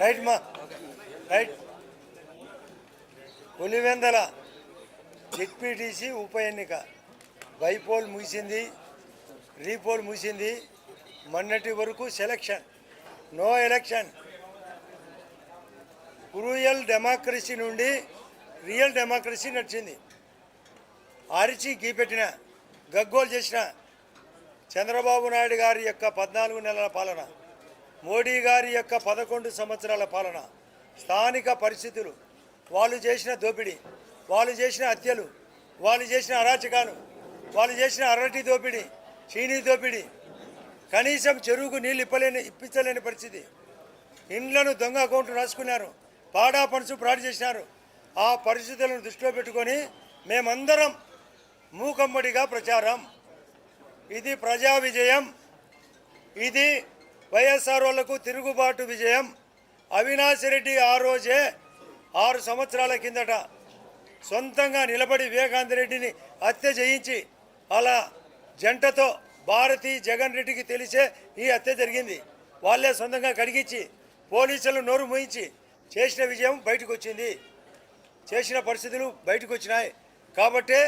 Right మా. Right. Pulivendula ZPTC ఉప ఎన్నిక. బైపోల్ ముగిసింది రీపోల్ ముగిసింది. మొన్నటి వరకు selection no election. Cruel democracy నుండి రియల్ డెమోక్రసీ నడిచింది. అరిచి గీపెట్టిన గగ్గోలు చేసిన చంద్రబాబు నాయుడు గారి యొక్క పద్నాలుగు నెలల పాలన. మోడీ గారి యొక్క పదకొండు సంవత్సరాల పాలన స్థానిక పరిస్థితులు వాళ్ళు చేసిన దోపిడీ వాళ్ళు చేసిన హత్యలు వాళ్ళు చేసిన అరాచకాలు వాళ్ళు చేసిన అరటి దోపిడీ చీనీ దోపిడీ కనీసం చెరువుకు నీళ్ళు ఇప్పలేని ఇప్పించలేని పరిస్థితి. ఇండ్లను దొంగ అకౌంట్లు రాసుకున్నారు పాడా పనుసు ఫ్రాడ్ చేసినారు. ఆ పరిస్థితులను దృష్టిలో పెట్టుకొని మేమందరం మూకమ్మడిగా ప్రచారం. ఇది ప్రజా విజయం. ఇది వైఎస్ఆర్ వాళ్ళకు తిరుగుబాటు విజయం. అవినాష్ రెడ్డి ఆ రోజే ఆరు సంవత్సరాల కిందట సొంతంగా నిలబడి వివేకాంత్ రెడ్డిని హత్య చేయించి అలా జంటతో భారతి జగన్ రెడ్డికి తెలిసే ఈ హత్య జరిగింది. వాళ్ళే సొంతంగా కడిగించి పోలీసులు నోరు మూయించి చేసిన విజయం బయటకు వచ్చింది చేసిన పరిస్థితులు బయటకు వచ్చినాయి కాబట్టే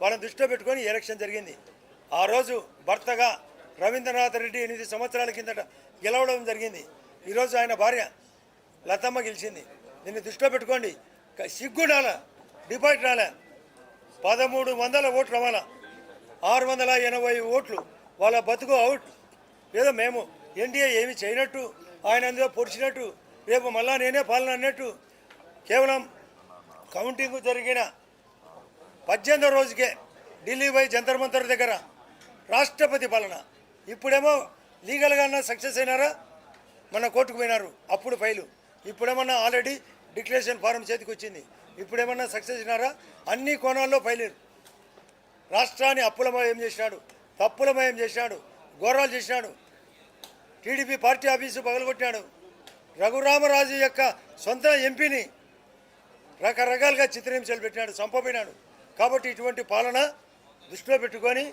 వాళ్ళని దృష్టిలో పెట్టుకొని ఎలక్షన్ జరిగింది. ఆ రోజు భర్తగా రవీంద్రనాథ్ రెడ్డి ఎనిమిది సంవత్సరాల కిందట గెలవడం జరిగింది. ఈరోజు ఆయన భార్య లతమ్మ గెలిచింది. దీన్ని దృష్టిలో పెట్టుకోండి. సిగ్గు రాలే డిపాజిట్ రాలే పదమూడు వందల ఓట్లు అవ్వాలా ఆరు వందల ఎనభై ఓట్లు వాళ్ళ బతుకు అవుట్. ఏదో మేము ఎన్డీఏ ఏమి చేయనట్టు ఆయన అందులో పొడిచినట్టు రేపు మళ్ళా నేనే పాలన అన్నట్టు కేవలం కౌంటింగ్ జరిగిన పద్దెనిమిదో రోజుకే ఢిల్లీ పోయి జంతర్ మంతర్ దగ్గర రాష్ట్రపతి పాలన. ఇప్పుడేమో లీగల్గా సక్సెస్ అయినారా? మన కోర్టుకు పోయినారు అప్పుడు ఫైలు. ఇప్పుడేమన్నా ఆల్రెడీ డిక్లరేషన్ ఫారం చేతికి వచ్చింది ఇప్పుడేమన్నా సక్సెస్ అయినారా? అన్ని కోణాల్లో ఫైలేరు. రాష్ట్రాన్ని అప్పులమయం చేసినాడు తప్పులమయం చేసినాడు ఘోరాలు చేసినాడు. టీడీపీ పార్టీ ఆఫీసు పగలగొట్టినాడు. రఘురామరాజు యొక్క సొంత ఎంపీని రకరకాలుగా చిత్రహింసలు పెట్టినాడు చంపబోయినాడు. కాబట్టి ఇటువంటి పాలన దృష్టిలో పెట్టుకొని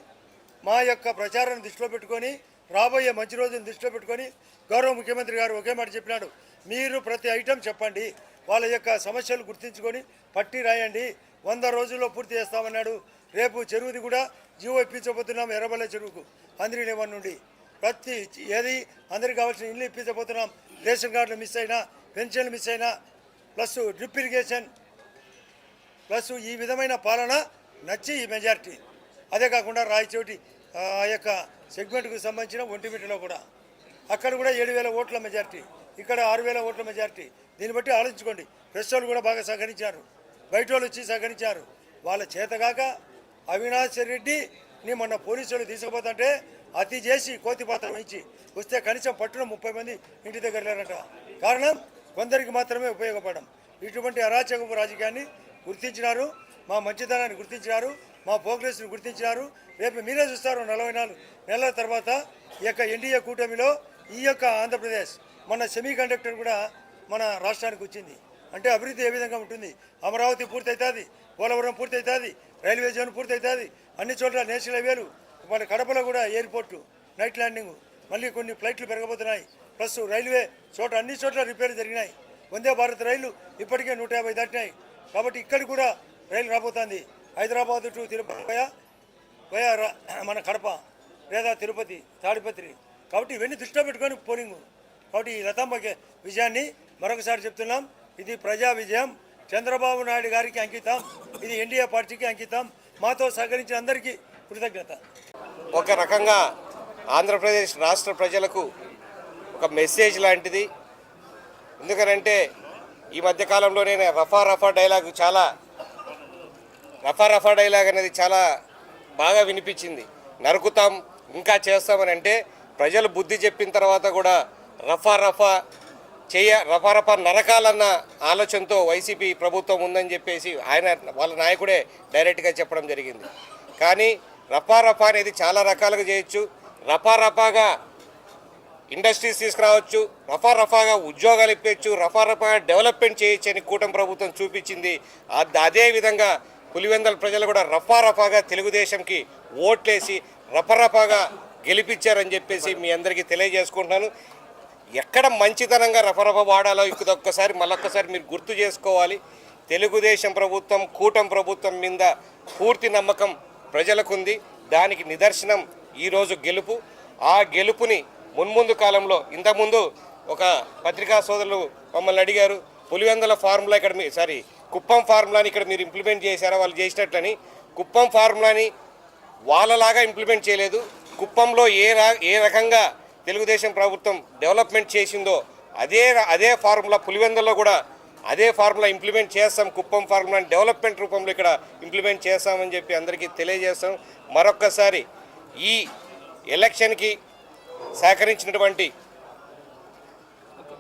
మా యొక్క ప్రచారాన్ని దృష్టిలో పెట్టుకొని రాబోయే మంచి రోజులను దృష్టిలో పెట్టుకొని గౌరవ ముఖ్యమంత్రి గారు ఒకే మాట చెప్పినాడు. మీరు ప్రతి ఐటెం చెప్పండి వాళ్ళ యొక్క సమస్యలు గుర్తించుకొని పట్టి రాయండి వంద రోజుల్లో పూర్తి చేస్తామన్నాడు. రేపు చెరువుది కూడా జీవో ఇప్పించబోతున్నాం ఎర్రబల్ల చెరువుకు అందరి నుండి. ప్రతి ఏది అందరికి కావాల్సిన ఇల్లు ఇప్పించబోతున్నాం రేషన్ కార్డులు మిస్ అయినా పెన్షన్లు మిస్ అయినా ప్లస్ డ్రిప్ ఇరిగేషన్ ప్లస్ ఈ విధమైన పాలన నచ్చి ఈ మెజారిటీ. అదే కాకుండా రాయచోటి ఆ యొక్క సెగ్మెంట్కు సంబంధించిన ఒంటిమిట్టలో కూడా. అక్కడ కూడా ఏడు వేల ఓట్ల మెజార్టీ ఇక్కడ ఆరు వేల ఓట్ల మెజార్టీ దీన్ని బట్టి ఆలోచించుకోండి. ప్రెస్ వాళ్ళు కూడా బాగా సహకరించారు. బయట వాళ్ళు వచ్చి సహకరించారు. వాళ్ళ చేతగాక అవినాష్ రెడ్డిని మొన్న పోలీసులు తీసుకుపోతుంటే అతి చేసి కోతి పాత్ర ఇచ్చి వస్తే కనీసం పట్టున ముప్పై మంది ఇంటి దగ్గర లేరట. కారణం కొందరికి మాత్రమే ఉపయోగపడడం. ఇటువంటి అరాచకపు రాజకీయాన్ని గుర్తించినారు. మా మంచితనాన్ని గుర్తించినారు. మా ప్రోగ్రెస్ని గుర్తించినారు. రేపు మీరే చూస్తారు నలభై నాలుగు నెలల తర్వాత ఈ యొక్క ఎన్డీఏ కూటమిలో ఈ యొక్క ఆంధ్రప్రదేశ్ మన సెమీ కండక్టర్ కూడా మన రాష్ట్రానికి వచ్చింది. అంటే అభివృద్ధి ఏ విధంగా ఉంటుంది? అమరావతి పూర్తి అవుతుంది పోలవరం పూర్తి అవుతుంది రైల్వే జోన్ పూర్తి అవుతుంది అన్ని చోట్ల నేషనల్ హైవేలు మన కడపలో కూడా ఎయిర్పోర్టు నైట్ ల్యాండింగ్ మళ్ళీ కొన్ని ఫ్లైట్లు పెరగబోతున్నాయి. ప్లస్ రైల్వే చోట అన్ని చోట్ల రిపేర్ జరిగినాయి. వందే భారత్ రైలు ఇప్పటికే నూట యాభై దాటినాయి. కాబట్టి ఇక్కడ కూడా రైలు రాబోతుంది. హైదరాబాద్ టు తిరుపతి వైఆర్ మన కడప లేదా తిరుపతి తాడిపత్రి. కాబట్టి ఇవన్నీ దృష్టిలో పెట్టుకొని పోలింగ్. కాబట్టి ఈ లతమ్మ విజయాన్ని మరొకసారి చెప్తున్నాం. ఇది ప్రజా విజయం. చంద్రబాబు నాయుడు గారికి అంకితం. ఇది ఎన్డీఏ పార్టీకి అంకితం. మాతో సహకరించిన అందరికీ కృతజ్ఞత. ఒక రకంగా ఆంధ్రప్రదేశ్ రాష్ట్ర ప్రజలకు ఒక మెసేజ్ లాంటిది. ఎందుకనంటే ఈ మధ్యకాలంలోనే రఫా రఫా డైలాగ్ చాలా రఫా రఫా డైలాగ్ అనేది చాలా బాగా వినిపించింది. నరుకుతాం ఇంకా చేస్తామని అంటే ప్రజలు బుద్ధి చెప్పిన తర్వాత కూడా రఫా రఫా చేయ రఫా రఫా నరకాలన్న ఆలోచనతో వైసీపీ ప్రభుత్వం ఉందని చెప్పేసి ఆయన వాళ్ళ నాయకుడే డైరెక్ట్గా చెప్పడం జరిగింది. కానీ రఫా రఫా అనేది చాలా రకాలుగా చేయొచ్చు. రఫా రఫాగా ఇండస్ట్రీస్ తీసుకురావచ్చు. రఫా రఫాగా ఉద్యోగాలు ఇప్పించు రఫా రఫాగా డెవలప్మెంట్ చేయొచ్చు అని కూటమి ప్రభుత్వం చూపించింది. అదే విధంగా పులివెందల ప్రజలు కూడా రఫారఫాగా తెలుగుదేశంకి ఓట్లేసి రఫరఫాగా గెలిపించారని చెప్పేసి మీ అందరికీ తెలియజేసుకుంటున్నాను. ఎక్కడ మంచితనంగా రఫరఫ వాడాలో ఒక్కసారి మళ్ళొక్కసారి మీరు గుర్తు చేసుకోవాలి. తెలుగుదేశం ప్రభుత్వం కూటమి ప్రభుత్వం మీద పూర్తి నమ్మకం ప్రజలకుంది. దానికి నిదర్శనం ఈరోజు గెలుపు. ఆ గెలుపుని మున్ముందు కాలంలో ఇంతకుముందు ఒక పత్రికా సోదరులు మమ్మల్ని అడిగారు పులివెందల ఫార్ములా ఇక్కడ సారీ కుప్పం ఫార్ములాని ఇక్కడ మీరు ఇంప్లిమెంట్ చేశారా? వాళ్ళు చేసినట్లని. కుప్పం ఫార్ములాని వాళ్ళలాగా ఇంప్లిమెంట్ చేయలేదు. కుప్పంలో ఏ రా ఏ రకంగా తెలుగుదేశం ప్రభుత్వం డెవలప్మెంట్ చేసిందో అదే అదే ఫార్ములా పులివెందుల్లో కూడా అదే ఫార్ములా ఇంప్లిమెంట్ చేస్తాం. కుప్పం ఫార్ములాని డెవలప్మెంట్ రూపంలో ఇక్కడ ఇంప్లిమెంట్ చేస్తామని చెప్పి అందరికీ తెలియజేస్తాం. మరొక్కసారి ఈ ఎలక్షన్కి సహకరించినటువంటి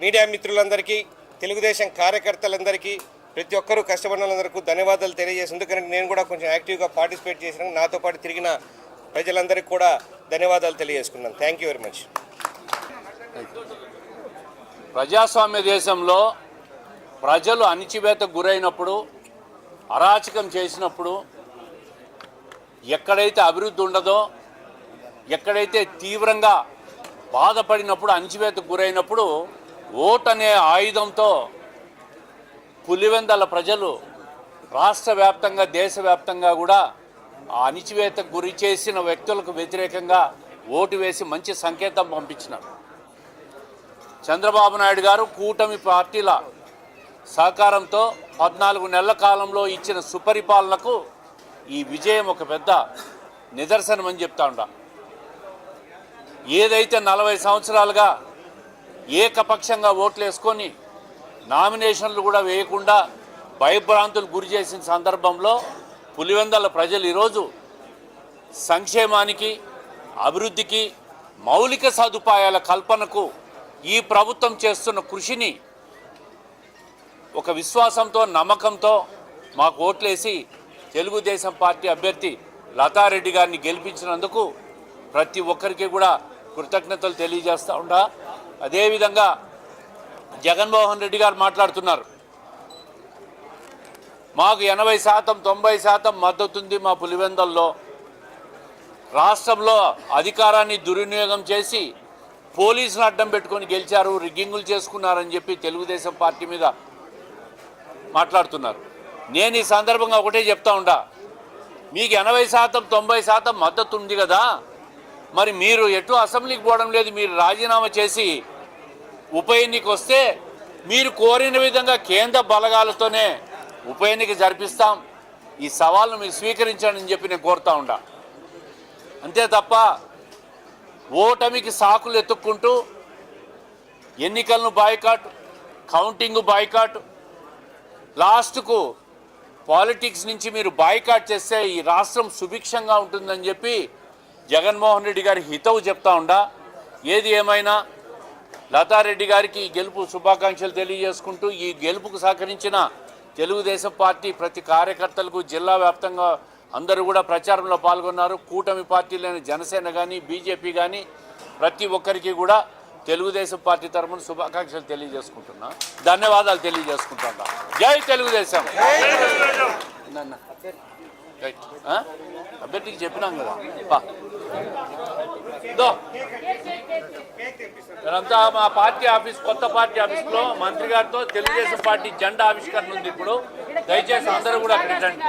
మీడియా మిత్రులందరికీ తెలుగుదేశం కార్యకర్తలందరికీ ప్రతి ఒక్కరూ కష్టపడిన వాళ్ళందరికీ ధన్యవాదాలు తెలియజేసి ఎందుకంటే నేను కూడా కొంచెం యాక్టివ్గా పార్టిసిపేట్ చేసిన నాతో పాటు తిరిగిన ప్రజలందరికీ కూడా ధన్యవాదాలు తెలియజేసుకున్నాను. థ్యాంక్ యూ వెరీ మచ్ ప్రజాస్వామ్య దేశంలో ప్రజలు అణిచివేతకు గురైనప్పుడు అరాచకం చేసినప్పుడు ఎక్కడైతే అభివృద్ధి ఉండదో ఎక్కడైతే తీవ్రంగా బాధపడినప్పుడు అణిచివేతకు గురైనప్పుడు ఓటనే అనే ఆయుధంతో పులివెందల ప్రజలు రాష్ట్ర వ్యాప్తంగా దేశవ్యాప్తంగా కూడా ఆ అణిచివేతకు గురి చేసిన వ్యక్తులకు వ్యతిరేకంగా ఓటు వేసి మంచి సంకేతం పంపించినారు. చంద్రబాబు నాయుడు గారు కూటమి పార్టీల సహకారంతో పద్నాలుగు నెలల కాలంలో ఇచ్చిన సుపరిపాలనకు ఈ విజయం ఒక పెద్ద నిదర్శనం అని చెప్తా ఉండ. ఏదైతే నలభై సంవత్సరాలుగా ఏకపక్షంగా ఓట్లు వేసుకొని నామినేషన్లు కూడా వేయకుండా భయభ్రాంతులు గురి చేసిన సందర్భంలో పులివెందల ప్రజలు ఈరోజు సంక్షేమానికి అభివృద్ధికి మౌలిక సదుపాయాల కల్పనకు ఈ ప్రభుత్వం చేస్తున్న కృషిని ఒక విశ్వాసంతో నమ్మకంతో మాకు ఓట్లేసి తెలుగుదేశం పార్టీ అభ్యర్థి లతారెడ్డి గారిని గెలిపించినందుకు ప్రతి ఒక్కరికి కూడా కృతజ్ఞతలు తెలియజేస్తూ ఉండా అదేవిధంగా జగన్మోహన్ రెడ్డి గారు మాట్లాడుతున్నారు. మాకు ఎనభై శాతం తొంభై శాతం మద్దతు ఉంది మా పులివెందల్లో. రాష్ట్రంలో అధికారాన్ని దుర్వినియోగం చేసి పోలీసులు అడ్డం పెట్టుకొని గెలిచారు రిగ్గింగులు చేసుకున్నారని చెప్పి తెలుగుదేశం పార్టీ మీద మాట్లాడుతున్నారు. నేను ఈ సందర్భంగా ఒకటే చెప్తా ఉండా. మీకు ఎనభై శాతం తొంభై శాతం మద్దతు ఉంది కదా. మరి మీరు ఎటు అసెంబ్లీకి పోవడం లేదు మీరు రాజీనామా చేసి ఉప ఎన్నిక వస్తే మీరు కోరిన విధంగా కేంద్ర బలగాలతోనే ఉప ఎన్నిక జరిపిస్తాం. ఈ సవాల్ను మీరు స్వీకరించండి అని చెప్పి నేను కోరుతా ఉండా. అంతే తప్ప ఓటమికి సాకులు ఎత్తుక్కుంటూ ఎన్నికలను బాయ్కాట్ కౌంటింగ్ బాయ్కాట్ లాస్ట్కు పాలిటిక్స్ నుంచి మీరు బాయ్కాట్ చేస్తే ఈ రాష్ట్రం సుభిక్షంగా ఉంటుందని చెప్పి జగన్మోహన్ రెడ్డి గారి హితవు చెప్తా ఉండా. ఏది ఏమైనా లతారెడ్డి గారికి ఈ గెలుపు శుభాకాంక్షలు తెలియజేసుకుంటూ ఈ గెలుపుకు సహకరించిన తెలుగుదేశం పార్టీ ప్రతి కార్యకర్తలకు జిల్లా వ్యాప్తంగా అందరూ కూడా ప్రచారంలో పాల్గొన్నారు. కూటమి పార్టీలైన జనసేన కానీ బీజేపీ కానీ ప్రతి ఒక్కరికి కూడా తెలుగుదేశం పార్టీ తరఫున శుభాకాంక్షలు తెలియజేసుకుంటున్నా. ధన్యవాదాలు తెలియజేసుకుంటున్నా. జై తెలుగుదేశం! రైట్. అభ్యర్థికి చెప్పినాం కదా. ఇదంతా మా పార్టీ ఆఫీస్ కొత్త పార్టీ ఆఫీస్లో మంత్రి గారితో తెలుగుదేశం పార్టీ జెండా ఆవిష్కరణ ఉంది ఇప్పుడు దయచేసి అందరూ కూడా అక్కడ రండి.